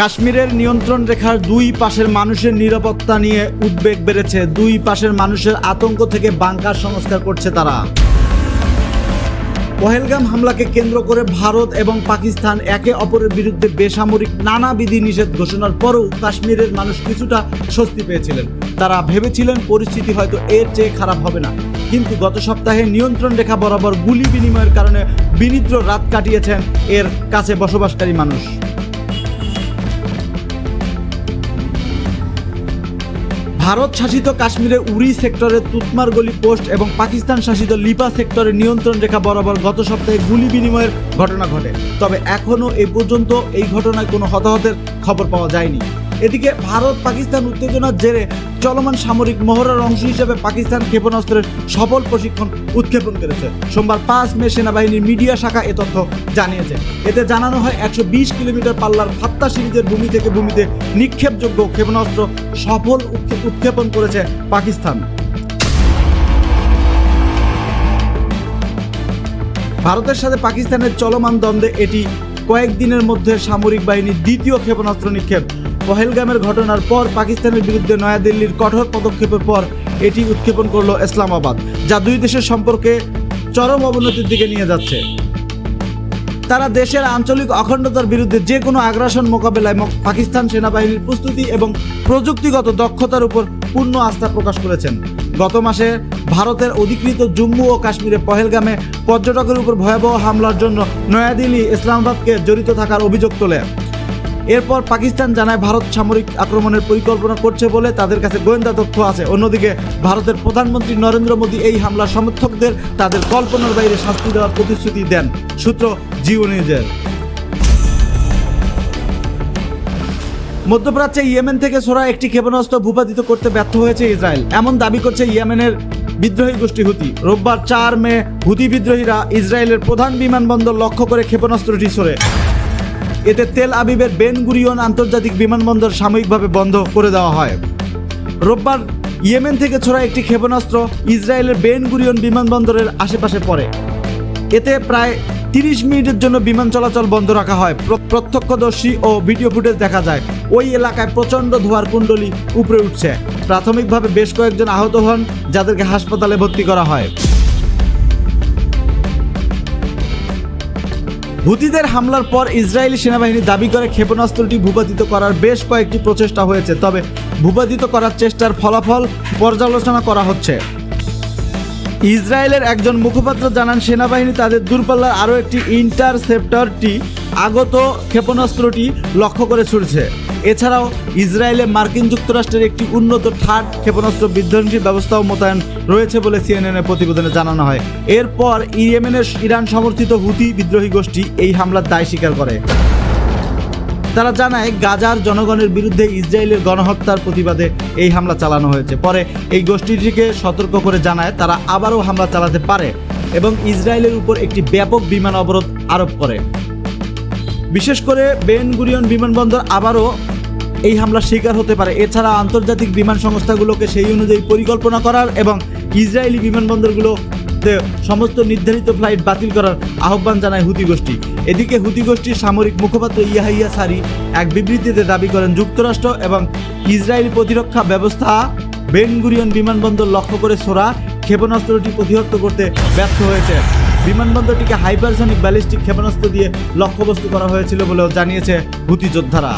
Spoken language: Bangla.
কাশ্মীরের নিয়ন্ত্রণ রেখার দুই পাশের মানুষের নিরাপত্তা নিয়ে উদ্বেগ বেড়েছে। দুই পাশের মানুষের আতঙ্ক থেকে বাংকার সংস্কার করছে তারা। পহেলগাম হামলাকে কেন্দ্র করে ভারত এবং পাকিস্তান একে অপরের বিরুদ্ধে বেসামরিক নানা বিধি নিষেধ ঘোষণার পরেও কাশ্মীরের মানুষ কিছুটা স্বস্তি পেয়েছিলেন। তারা ভেবেছিলেন পরিস্থিতি হয়তো এর চেয়ে খারাপ হবে না। কিন্তু গত সপ্তাহে নিয়ন্ত্রণ রেখা বরাবর গুলি বিনিময়ের কারণে বিনিদ্র রাত কাটিয়েছেন এর কাছে বসবাসকারী মানুষ। ভারত শাসিত কাশ্মীরে উড়ি সেক্টরের তুতমার গলি পোস্ট এবং পাকিস্তান শাসিত লিপা সেক্টরের নিয়ন্ত্রণ রেখা বরাবর গত সপ্তাহে গুলি বিনিময়ের ঘটনা ঘটে। তবে এখনও এ পর্যন্ত এই ঘটনায় কোনো হতাহতের খবর পাওয়া যায়নি। এদিকে ভারত পাকিস্তান উত্তেজনার জেরে চলমান সামরিক মহড়ার অংশ হিসেবে পাকিস্তান ক্ষেপণাস্ত্রের সফল প্রশিক্ষণ উৎক্ষেপণ করেছে। সোমবার পাঁচ মে সেনাবাহিনীর মিডিয়া শাখা এ তথ্য জানিয়েছে। এতে জানানো হয়, একশো বিশ কিলোমিটার পাল্লার ফাত্তা সিরিজের ভূমি থেকে ভূমিতে নিক্ষেপযোগ্য ক্ষেপণাস্ত্র সফল উৎক্ষে- উৎক্ষেপণ করেছে পাকিস্তান। ভারতের সাথে পাকিস্তানের চলমান দ্বন্দ্বে এটি কয়েকদিনের মধ্যে সামরিক বাহিনীর দ্বিতীয় ক্ষেপণাস্ত্র নিক্ষেপ। পহেলগামের ঘটনার পর পাকিস্তানের বিরুদ্ধে নয়াদিল্লির কঠোর পদক্ষেপের পর এটি উৎক্ষেপণ করল ইসলামাবাদ, যা দুই দেশের সম্পর্কে চরম অবনতির দিকে নিয়ে যাচ্ছে। তারা দেশের আঞ্চলিক অখণ্ডতার বিরুদ্ধে যে কোনো আগ্রাসন মোকাবেলায় পাকিস্তান সেনাবাহিনীর প্রস্তুতি এবং প্রযুক্তিগত দক্ষতার উপর পূর্ণ আস্থা প্রকাশ করেছেন। গত মাসে ভারতের অধিকৃত জম্মু ও কাশ্মীরে পহেলগামে পর্যটকের উপর ভয়াবহ হামলার জন্য নয়াদিল্লি ইসলামাবাদকে জড়িত থাকার অভিযোগ তোলে। এরপর পাকিস্তান জানায় ভারত সামরিক আক্রমণের পরিকল্পনা করছে বলে তাদের কাছে গোয়েন্দা তথ্য আছে। অন্যদিকে, ভারতের প্রধানমন্ত্রী নরেন্দ্র মোদী এই হামলার সমর্থকদের তাদের কল্পনার বাইরে শাস্তি দেওয়ার প্রতিশ্রুতি দেন, সূত্র জিও নিউজের। মধ্যপ্রাচ্যে ইয়েমেন থেকে ছোড়া একটি ক্ষেপণাস্ত্র ভূপাতিত করতে ব্যর্থ হয়েছে ইসরায়েল। এমন দাবি করছে ইয়েমেনের বিদ্রোহী গোষ্ঠী হুতি। রোববার চার মে হুতি বিদ্রোহীরা ইসরায়েলের প্রধান বিমানবন্দর লক্ষ্য করে ক্ষেপণাস্ত্রটি ছোড়ে এতে তেল আবিবের বেন গুরিয়ন আন্তর্জাতিক বিমানবন্দর সাময়িকভাবে বন্ধ করে দেওয়া হয়। রোববার ইয়েমেন থেকে ছোড়া একটি ক্ষেপণাস্ত্র ইসরায়েলের বেন গুরিয়ন বিমানবন্দরের আশেপাশে পড়ে। এতে প্রায় তিরিশ মিনিটের জন্য বিমান চলাচল বন্ধ রাখা হয়। প্রত্যক্ষদর্শী ও ভিডিও ফুটেজ দেখা যায়, ওই এলাকায় প্রচণ্ড ধোয়ার কুণ্ডলী উপরে উঠছে। প্রাথমিকভাবে বেশ কয়েকজন আহত হন, যাদেরকে হাসপাতালে ভর্তি করা হয়। হুতিদের হামলার পর ইসরায়েলি সেনাবাহিনী দাবি করে ক্ষেপণাস্ত্রটি ভূপাতিত করার বেশ কয়েকটি প্রচেষ্টা হয়েছে, তবে ভূপাতিত করার চেষ্টার ফলাফল পর্যালোচনা করা হচ্ছে। ইসরায়েলের একজন মুখপাত্র জানান, সেনাবাহিনী তাদের দূরপাল্লার আরও একটি ইন্টারসেপ্টরটি আগত ক্ষেপণাস্ত্রটি লক্ষ্য করে ছুড়ছে। এছাড়াও ইসরায়েলে মার্কিন যুক্তরাষ্ট্রের একটি উন্নত থার্ড ক্ষেপণাস্ত্র বিধ্বংসী ব্যবস্থাও মোতায়েন রয়েছে বলে সিএনএনের প্রতিবেদনে জানানো হয়। এরপর ইয়েমেনের ইরান সমর্থিত হুতি বিদ্রোহী গোষ্ঠী এই হামলার দায় স্বীকার করে। তারা জানায়, গাজার জনগণের বিরুদ্ধে ইসরায়েলের গণহত্যার প্রতিবাদে এই হামলা চালানো হয়েছে। পরে এই গোষ্ঠীটিকে সতর্ক করে জানায়, তারা আবারও হামলা চালাতে পারে এবং ইসরায়েলের উপর একটি ব্যাপক বিমান অবরোধ আরোপ করে। বিশেষ করে বেন গুরিয়ন বিমানবন্দর আবারও এই হামলার শিকার হতে পারে। এছাড়া আন্তর্জাতিক বিমান সংস্থাগুলোকে সেই অনুযায়ী পরিকল্পনা করার এবং ইসরায়েলি বিমানবন্দরগুলোতে সমস্ত নির্ধারিত ফ্লাইট বাতিল করার আহ্বান জানায় হুতি গোষ্ঠী। এদিকে হুতি গোষ্ঠীর সামরিক মুখপাত্র ইয়াহিয়া সারি এক বিবৃতিতে দাবি করেন, যুক্তরাষ্ট্র এবং ইসরায়েলি প্রতিরক্ষা ব্যবস্থা বেনগুরিয়ন বিমানবন্দর লক্ষ্য করে ছোড়া ক্ষেপণাস্ত্রটি প্রতিহত করতে ব্যর্থ হয়েছে। বিমানবন্দরটিকে হাইপারসনিক ব্যালিস্টিক ক্ষেপণাস্ত্র দিয়ে লক্ষ্যবস্তু করা হয়েছিল বলেও জানিয়েছে হুতি যোদ্ধারা।